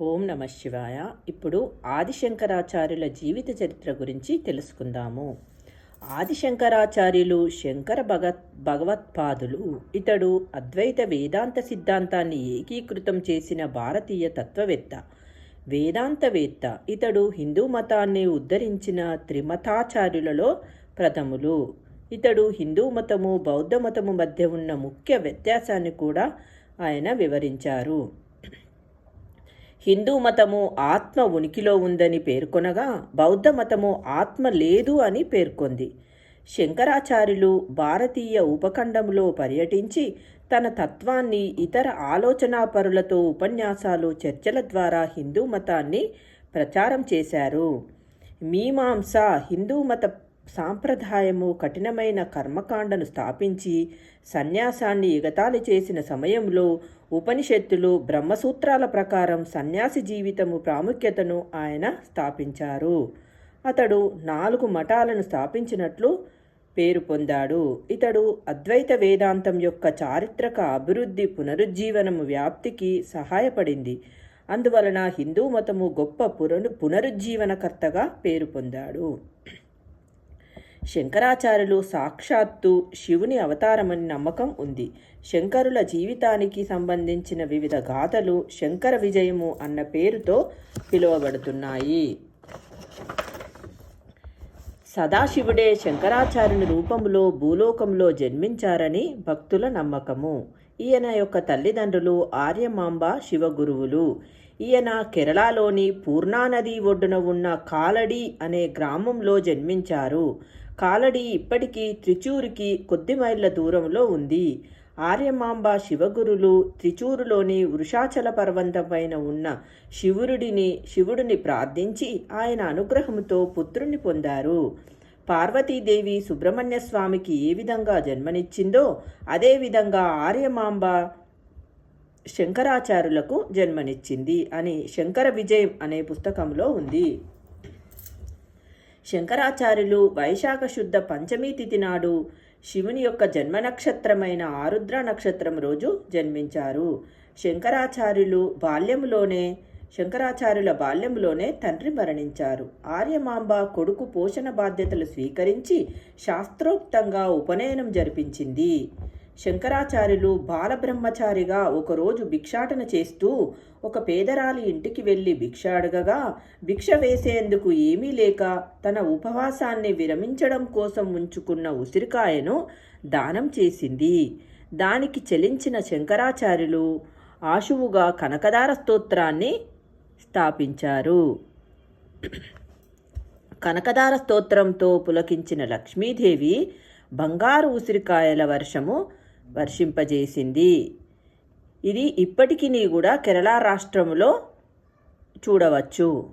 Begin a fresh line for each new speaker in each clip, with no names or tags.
ఓం నమ శివాయ. ఇప్పుడు ఆదిశంకరాచార్యుల జీవిత చరిత్ర గురించి తెలుసుకుందాము. ఆదిశంకరాచార్యులు శంకర భగత్ భగవత్పాదులు. ఇతడు అద్వైత వేదాంత సిద్ధాంతాన్ని ఏకీకృతం చేసిన భారతీయ తత్వవేత్త. వేదాంతవేత్త. ఇతడు హిందూ మతాన్ని ఉద్ధరించిన త్రిమతాచార్యులలో ప్రథములు. ఇతడు హిందూ మతము బౌద్ధ మతము మధ్య ఉన్న ముఖ్య వ్యత్యాసాన్ని కూడా ఆయన వివరించారు. హిందూ మతము ఆత్మ ఉనికిలో ఉందని పేర్కొనగా బౌద్ధ మతము ఆత్మ లేదు అని పేర్కొంది. శంకరాచార్యులు భారతీయ ఉపఖండంలో పర్యటించి తన తత్వాన్ని ఇతర ఆలోచనాపరులతో ఉపన్యాసాలు చర్చల ద్వారా హిందూ మతాన్ని ప్రచారం చేశారు. మీమాంస హిందూ మత సాంప్రదాయము కఠినమైన కర్మకాండను స్థాపించి సన్యాసాన్ని ఎగతాళి చేసిన సమయంలో ఉపనిషత్తులు బ్రహ్మసూత్రాల ప్రకారం సన్యాసి జీవితము ప్రాముఖ్యతను ఆయన స్థాపించారు. అతడు నాలుగు మఠాలను స్థాపించినట్లు పేరు పొందాడు. ఇతడు అద్వైత వేదాంతం యొక్క చారిత్రక అభివృద్ధి పునరుజ్జీవనము వ్యాప్తికి సహాయపడింది. అందువలన హిందూ మతము గొప్ప పునరు పునరుజ్జీవనకర్తగా పేరు పొందాడు. శంకరాచార్యులు సాక్షాత్తు శివుని అవతారమని నమ్మకం ఉంది. శంకరుల జీవితానికి సంబంధించిన వివిధ గాథలు శంకర విజయము అన్న పేరుతో పిలువబడుతున్నాయి. సదాశివుడే శంకరాచార్యుని రూపంలో భూలోకంలో జన్మించారని భక్తుల నమ్మకము. ఈయన యొక్క తల్లిదండ్రులు ఆర్యమాంబ శివగురువులు. ఈయన కేరళలోని పూర్ణానది ఒడ్డున ఉన్న కాలడి అనే గ్రామంలో జన్మించారు. కాలడి ఇప్పటికీ త్రిచూరుకి కొద్ది మైళ్ళ దూరంలో ఉంది. ఆర్యమాంబ శివగురులు త్రిచూరులోని వృషాచల పర్వతం పైన ఉన్న శివుడిని శివుడిని ప్రార్థించి ఆయన అనుగ్రహంతో పుత్రుణ్ణి పొందారు. పార్వతీదేవి సుబ్రహ్మణ్య స్వామికి ఏ విధంగా జన్మనిచ్చిందో అదేవిధంగా ఆర్యమాంబ శంకరాచార్యులకు జన్మనిచ్చింది అని శంకర విజయం అనే పుస్తకంలో ఉంది. శంకరాచార్యులు వైశాఖ శుద్ధ పంచమీ తిథి నాడు శివుని యొక్క జన్మ నక్షత్రమైన ఆరుద్ర నక్షత్రం రోజు జన్మించారు. శంకరాచార్యులు బాల్యంలోనే శంకరాచార్యుల బాల్యంలోనే తండ్రి మరణించారు. ఆర్యమాంబ కొడుకు పోషణ బాధ్యతలు స్వీకరించి శాస్త్రోక్తంగా ఉపనయనం జరిపించింది. శంకరాచార్యులు బాలబ్రహ్మచారిగా ఒకరోజు భిక్షాటన చేస్తూ ఒక పేదరాలి ఇంటికి వెళ్ళి భిక్ష అడగగా భిక్ష వేసేందుకు ఏమీ లేక తన ఉపవాసాన్ని విరమించడం కోసం ఉంచుకున్న ఉసిరికాయను దానం చేసింది. దానికి చెలించిన శంకరాచార్యులు ఆశువుగా కనకదార స్తోత్రాన్ని స్థాపించారు. కనకదార స్తోత్రంతో పులకించిన లక్ష్మీదేవి బంగారు ఉసిరికాయల వర్షము వర్షింపజేసింది. ఇది ఇప్పటికీ కూడా కేరళ రాష్ట్రంలో చూడవచ్చు.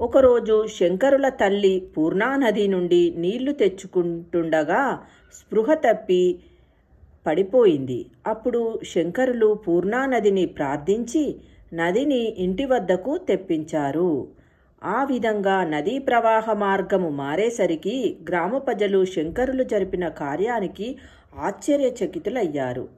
ఒకరోజు శంకరుల తల్లి పూర్ణానది నుండి నీళ్ళు తెచ్చుకుంటుండగా స్పృహ తప్పి పడిపోయింది. అప్పుడు శంకరులు పూర్ణానదిని ప్రార్థించి నదిని ఇంటి వద్దకు తెప్పించారు. ఆ విధంగా నదీ ప్రవాహ మార్గము మారేసరికి గ్రామ ప్రజలు శంకరులు జరిపిన కార్యానికి ఆశ్చర్యచకితులయ్యారు.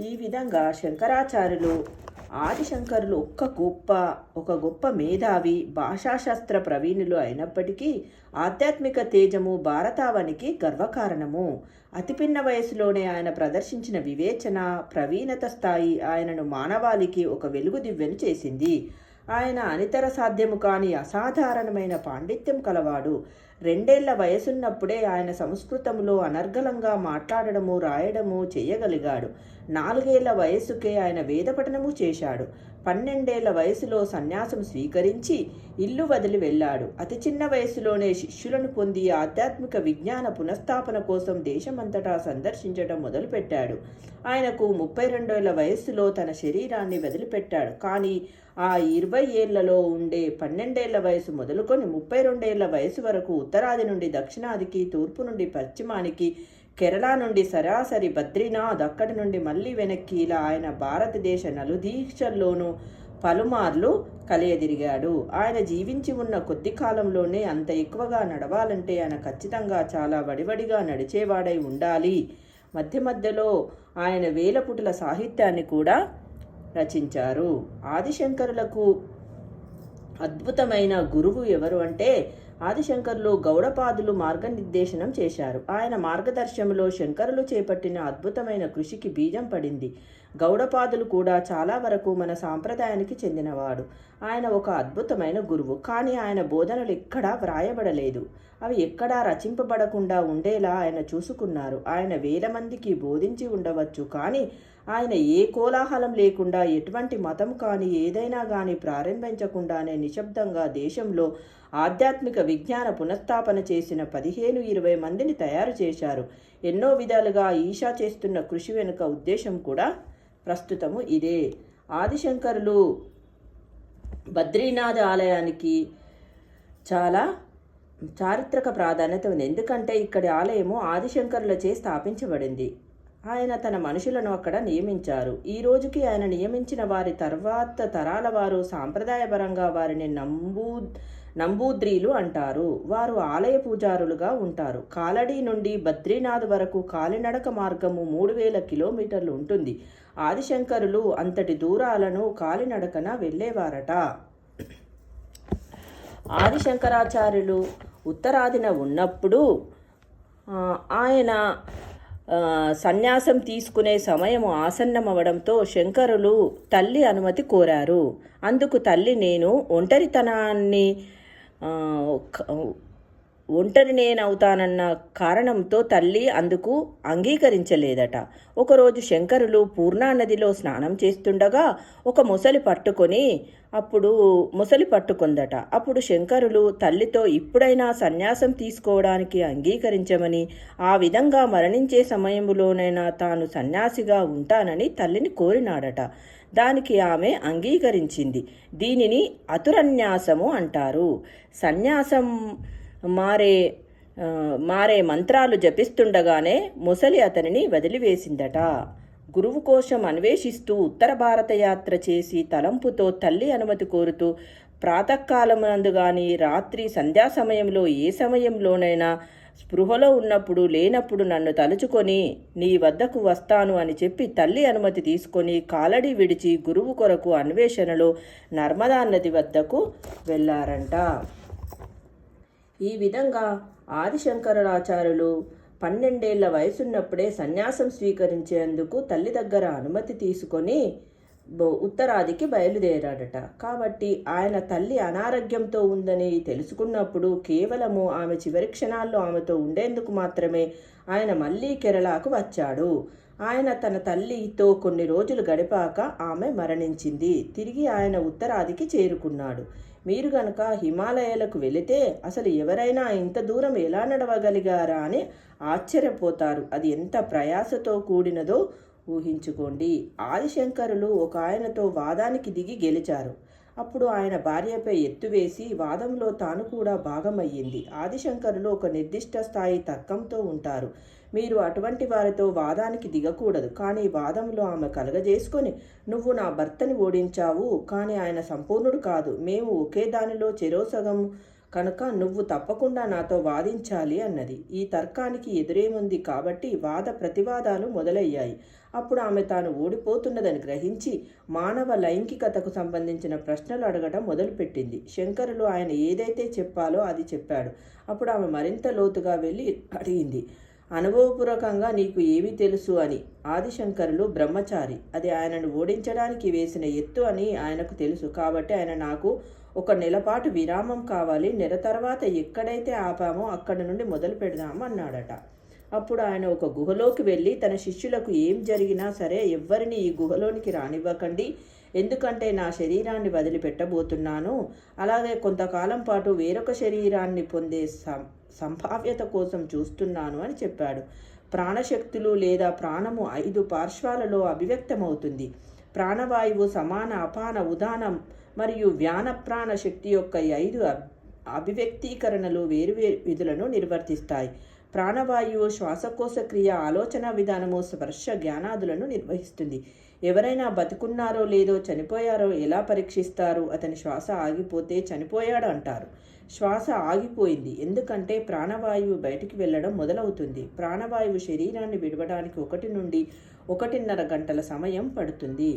ఈ విధంగా శంకరాచార్యులు ఆదిశంకరులు ఒక్క గొప్ప ఒక గొప్ప మేధావి భాషాశాస్త్ర ప్రవీణులు అయినప్పటికీ ఆధ్యాత్మిక తేజము భారతావనికి గర్వకారణము. అతిపిన్న వయసులోనే ఆయన ప్రదర్శించిన వివేచన ప్రవీణత స్థాయి ఆయనను మానవాళికి ఒక వెలుగు దివ్యను చేసింది. ఆయన అనితర సాధ్యము కాని అసాధారణమైన పాండిత్యం కలవాడు. రెండేళ్ళ వయసున్నప్పుడే ఆయన సంస్కృతంలో అనర్గళంగా మాట్లాడడము రాయడము చేయగలిగాడు. నాలుగేళ్ళ వయసుకే ఆయన వేదపఠనము చేశాడు. పన్నెండేళ్ళ వయసులో సన్యాసం స్వీకరించి ఇల్లు వదిలి వెళ్ళాడు. అతి చిన్న వయసులోనే శిష్యులను పొంది ఆధ్యాత్మిక విజ్ఞాన పునఃస్థాపన కోసం దేశమంతటా సందర్శించడం మొదలుపెట్టాడు. ఆయనకు ముప్పై రెండేళ్ళ వయస్సులో తన శరీరాన్ని వదిలిపెట్టాడు. కానీ ఆ ఇరవై ఏళ్ళలో ఉండే పన్నెండేళ్ళ వయసు మొదలుకొని ముప్పై రెండేళ్ళ వయసు వరకు ఉత్తరాది నుండి దక్షిణాదికి తూర్పు నుండి పశ్చిమానికి కేరళ నుండి సరాసరి బద్రీనాథ్ అక్కడి నుండి మళ్ళీ వెనక్కి ఇలా ఆయన భారతదేశ నలుదీక్షల్లోనూ పలుమార్లు కలియదిరిగాడు. ఆయన జీవించి ఉన్న కొద్ది కాలంలోనే అంత ఎక్కువగా నడవాలంటే ఆయన ఖచ్చితంగా చాలా వడివడిగా నడిచేవాడై ఉండాలి. మధ్య మధ్యలో ఆయన వేలపుటుల సాహిత్యాన్ని కూడా రచించారు. ఆదిశంకరులకు అద్భుతమైన గురువు ఎవరు అంటే ఆదిశంకర్లు గౌడపాదులు మార్గనిర్దేశనం చేశారు. ఆయన మార్గదర్శనంలో శంకరులు చేపట్టిన అద్భుతమైన కృషికి బీజం పడింది. గౌడపాదులు కూడా చాలా వరకు మన సాంప్రదాయానికి చెందినవాడు. ఆయన ఒక అద్భుతమైన గురువు. కానీ ఆయన బోధనలు ఎక్కడా వ్రాయబడలేదు. అవి ఎక్కడా రచింపబడకుండా ఉండేలా ఆయన చూసుకున్నారు. ఆయన వేల మందికి బోధించి ఉండవచ్చు. కానీ ఆయన ఏ కోలాహలం లేకుండా ఎటువంటి మతం కానీ ఏదైనా కానీ ప్రారంభించకుండానే నిశ్శబ్దంగా దేశంలో ఆధ్యాత్మిక విజ్ఞాన పునఃస్థాపన చేసిన పదిహేను ఇరవై మందిని తయారు చేశారు. ఎన్నో విధాలుగా ఈషా చేస్తున్న కృషి వెనుక ఉద్దేశం కూడా ప్రస్తుతము ఇదే. ఆదిశంకరులు బద్రీనాథ్ ఆలయానికి చాలా చారిత్రక ప్రాధాన్యత ఉంది. ఎందుకంటే ఇక్కడి ఆలయము ఆదిశంకరులచే స్థాపించబడింది. ఆయన తన మనుషులను అక్కడ నియమించారు. ఈ రోజుకి ఆయన నియమించిన వారి తర్వాత తరాల వారు సాంప్రదాయపరంగా వారిని నంబూ నంబూద్రీలు అంటారు. వారు ఆలయ పూజారులుగా ఉంటారు. కాలడీ నుండి బద్రీనాథ్ వరకు కాలినడక మార్గము మూడు వేల కిలోమీటర్లు ఉంటుంది. ఆదిశంకరులు అంతటి దూరాలను కాలినడకన వెళ్ళేవారట. ఆదిశంకరాచార్యులు ఉత్తరాదిన ఉన్నప్పుడు ఆయన సన్యాసం తీసుకునే సమయం ఆసన్నమవడంతో శంకరులు తల్లి అనుమతి కోరారు. అందుకు తల్లి నేను ఒంటరితనాన్ని ఒంటరి నేనవుతానన్న కారణంతో తల్లి అందుకు అంగీకరించలేదట. ఒకరోజు శంకరులు పూర్ణానదిలో స్నానం చేస్తుండగా ఒక ముసలి పట్టుకొని అప్పుడు ముసలి పట్టుకుందట. అప్పుడు శంకరులు తల్లితో ఇప్పుడైనా సన్యాసం తీసుకోవడానికి అంగీకరించమని ఆ విధంగా మరణించే సమయంలోనైనా తాను సన్యాసిగా ఉంటానని తల్లిని కోరినాడట. దానికి ఆమె అంగీకరించింది. దీనిని అతురన్యాసము అంటారు. సన్యాసం మారే మారే మంత్రాలు జపిస్తుండగానే ముసలి అతనిని వదిలివేసిందట. గురువు కోసం అన్వేషిస్తూ ఉత్తర భారత యాత్ర చేసి తలంపుతో తల్లి అనుమతి కోరుతూ ప్రాతకాలమునందు గాని రాత్రి సంధ్యా సమయంలో ఏ సమయంలోనైనా స్పృహలో ఉన్నప్పుడు లేనప్పుడు నన్ను తలుచుకొని నీ వద్దకు వస్తాను అని చెప్పి తల్లి అనుమతి తీసుకొని కాలడి విడిచి గురువు కొరకు అన్వేషణలో నర్మదా నది వద్దకు వెళ్ళారంట ఈ విధంగా ఆదిశంకరాచార్యులు పన్నెండేళ్ళ వయసున్నప్పుడే సన్యాసం స్వీకరించేందుకు తల్లి దగ్గర అనుమతి తీసుకొని ఉత్తరాదికి బయలుదేరాడట. కాబట్టి ఆయన తల్లి అనారోగ్యంతో ఉందని తెలుసుకున్నప్పుడు కేవలము ఆమె చివరి క్షణాల్లో ఆమెతో ఉండేందుకు మాత్రమే ఆయన మళ్ళీ కేరళకు వచ్చాడు. ఆయన తన తల్లితో కొన్ని రోజులు గడిపాక ఆమె మరణించింది. తిరిగి ఆయన ఉత్తరాదికి చేరుకున్నాడు. మీరు గనక హిమాలయాలకు వెళితే అసలు ఎవరైనా ఇంత దూరం ఎలా నడవగలిగారా అని ఆశ్చర్యపోతారు. అది ఎంత ప్రయాసతో కూడినదో ఊహించుకోండి. ఆదిశంకరులు ఒక ఆయనతో వాదానికి దిగి గెలిచారు. అప్పుడు ఆయన భార్యపై ఎత్తువేసి వాదంలో తాను కూడా భాగమయ్యింది. ఆదిశంకరులు ఒక నిర్దిష్ట స్థాయి తర్కంతో ఉంటారు. మీరు అటువంటి వారితో వాదానికి దిగకూడదు. కానీ వాదంలో ఆమె కలగజేసుకొని నువ్వు నా భర్తని ఓడించావు కానీ ఆయన సంపూర్ణుడు కాదు. మేము ఒకే దానిలో చెరోసగం కనుక నువ్వు తప్పకుండా నాతో వాదించాలి అన్నది. ఈ తర్కానికి ఎదురేముంది కాబట్టి వాద ప్రతివాదాలు మొదలయ్యాయి. అప్పుడు ఆమె తాను ఓడిపోతున్నదని గ్రహించి మానవ లైంగికతకు సంబంధించిన ప్రశ్నలు అడగడం మొదలుపెట్టింది. శంకరులు ఆయన ఏదైతే చెప్పాలో అది చెప్పాడు. అప్పుడు ఆమె మరింత లోతుగా వెళ్ళి అడిగింది అనుభవపూర్వకంగా నీకు ఏమి తెలుసు అని. ఆదిశంకరులు బ్రహ్మచారి. అది ఆయనను ఓడించడానికి వేసిన ఎత్తు అని ఆయనకు తెలుసు. కాబట్టి ఆయన నాకు ఒక నెలపాటు విరామం కావాలి. నెల తర్వాత ఎక్కడైతే ఆపామో అక్కడ నుండి మొదలు పెడదాము అన్నాడట. అప్పుడు ఆయన ఒక గుహలోకి వెళ్ళి తన శిష్యులకు ఏం జరిగినా సరే ఎవ్వరిని ఈ గుహలోనికి రానివ్వకండి. ఎందుకంటే నా శరీరాన్ని వదిలిపెట్టబోతున్నాను. అలాగే కొంతకాలం పాటు వేరొక శరీరాన్ని పొందే సం సంభావ్యత కోసం చూస్తున్నాను అని చెప్పాడు. ప్రాణశక్తులు లేదా ప్రాణము ఐదు పార్శ్వాలలో అభివ్యక్తమవుతుంది. ప్రాణవాయువు సమాన అపాన ఉదానం మరియు వ్యాన ప్రాణ శక్తి యొక్క ఐదు అభివ్యక్తీకరణలు వేరువేరు విధులను నిర్వర్తిస్తాయి. ప్రాణవాయువు శ్వాసకోశ క్రియ ఆలోచన విధానము స్పర్శ జ్ఞానాదులను నిర్వహిస్తుంది. ఎవరైనా బతుకున్నారో లేదో చనిపోయారో ఎలా పరీక్షిస్తారు? అతని శ్వాస ఆగిపోతే చనిపోయాడు అంటారు. శ్వాస ఆగిపోయింది. ఎందుకంటే ప్రాణవాయువు బయటికి వెళ్ళడం మొదలవుతుంది. ప్రాణవాయువు శరీరాన్ని విడవడానికి ఒకటి నుండి ఒకటిన్నర గంటల సమయం పడుతుంది.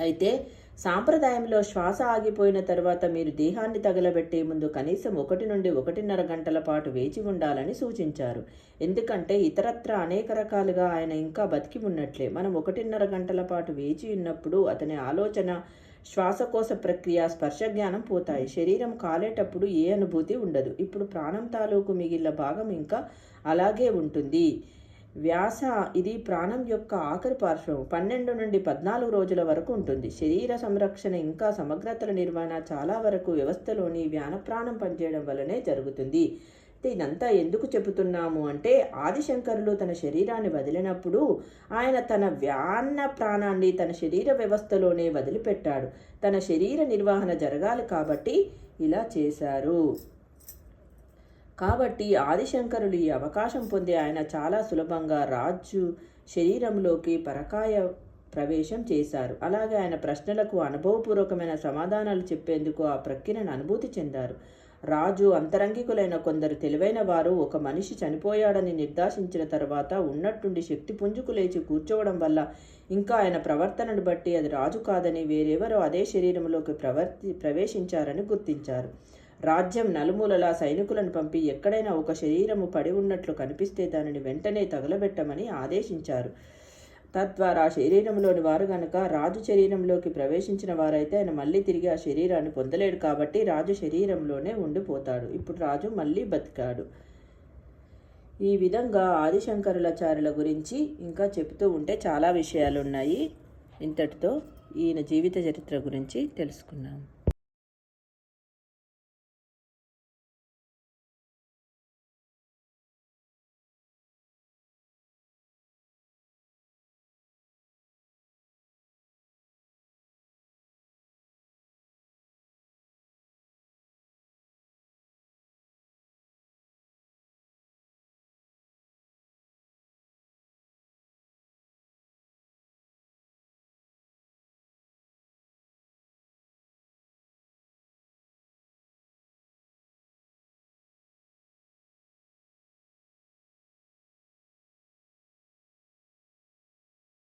అయితే సాంప్రదాయంలో శ్వాస ఆగిపోయిన తర్వాత మీరు దేహాన్ని తగలబెట్టే ముందు కనీసం ఒకటి నుండి ఒకటిన్నర గంటల పాటు వేచి ఉండాలని సూచించారు. ఎందుకంటే ఇతరత్ర అనేక రకాలుగా ఆయన ఇంకా బతికి ఉన్నట్లే. మనం ఒకటిన్నర గంటల పాటు వేచి ఉన్నప్పుడు అతని ఆలోచన శ్వాసకోశ ప్రక్రియ స్పర్శ జ్ఞానం పోతాయి. శరీరం కాలేటప్పుడు ఏ అనుభూతి ఉండదు. ఇప్పుడు ప్రాణం తాలూకు మిగిలిన భాగం ఇంకా అలాగే ఉంటుంది. వ్యాస ఇది ప్రాణం యొక్క ఆఖరి పార్శ్వం పన్నెండు నుండి పద్నాలుగు రోజుల వరకు ఉంటుంది. శరీర సంరక్షణ ఇంకా సమగ్రతల నిర్వహణ చాలా వరకు వ్యవస్థలోని వ్యానప్రాణం పనిచేయడం వల్లనే జరుగుతుంది. ఇదంతా ఎందుకు చెబుతున్నాము అంటే ఆదిశంకరులు తన శరీరాన్ని వదిలినప్పుడు ఆయన తన వ్యాన్న ప్రాణాన్ని తన శరీర వ్యవస్థలోనే వదిలిపెట్టాడు. తన శరీర నిర్వహణ జరగాలి కాబట్టి ఇలా చేశారు. కాబట్టి ఆదిశంకరులు ఈ అవకాశం పొంది ఆయన చాలా సులభంగా రాజు శరీరంలోకి పరకాయ ప్రవేశం చేశారు. అలాగే ఆయన ప్రశ్నలకు అనుభవపూర్వకమైన సమాధానాలు చెప్పేందుకు ఆ ప్రక్రియను అనుభూతి చెందారు. రాజు అంతరంగికులైన కొందరు తెలివైన వారు ఒక మనిషి చనిపోయాడని నిర్దేశించిన తర్వాత ఉన్నట్టుండి శక్తి పుంజుకు లేచి కూర్చోవడం వల్ల ఇంకా ఆయన ప్రవర్తనను బట్టి అది రాజు కాదని వేరెవరో అదే శరీరంలోకి ప్రవర్తి ప్రవేశించారని గుర్తించారు. రాజ్యం నలుమూలలా సైనికులను పంపి ఎక్కడైనా ఒక శరీరము పడి ఉన్నట్లు కనిపిస్తే దానిని వెంటనే తగలబెట్టమని ఆదేశించారు. తద్వారా శరీరంలోని వారు గనక రాజు శరీరంలోకి ప్రవేశించిన వారైతే ఆయన మళ్ళీ తిరిగి ఆ శరీరాన్ని పొందలేడు కాబట్టి రాజు శరీరంలోనే ఉండిపోతాడు. ఇప్పుడు రాజు మళ్ళీ బతికాడు. ఈ విధంగా ఆదిశంకరులాచార్యుల గురించి ఇంకా చెబుతూ ఉంటే చాలా విషయాలు ఉన్నాయి ఇంతటితో ఈయన జీవిత చరిత్ర గురించి తెలుసుకున్నాము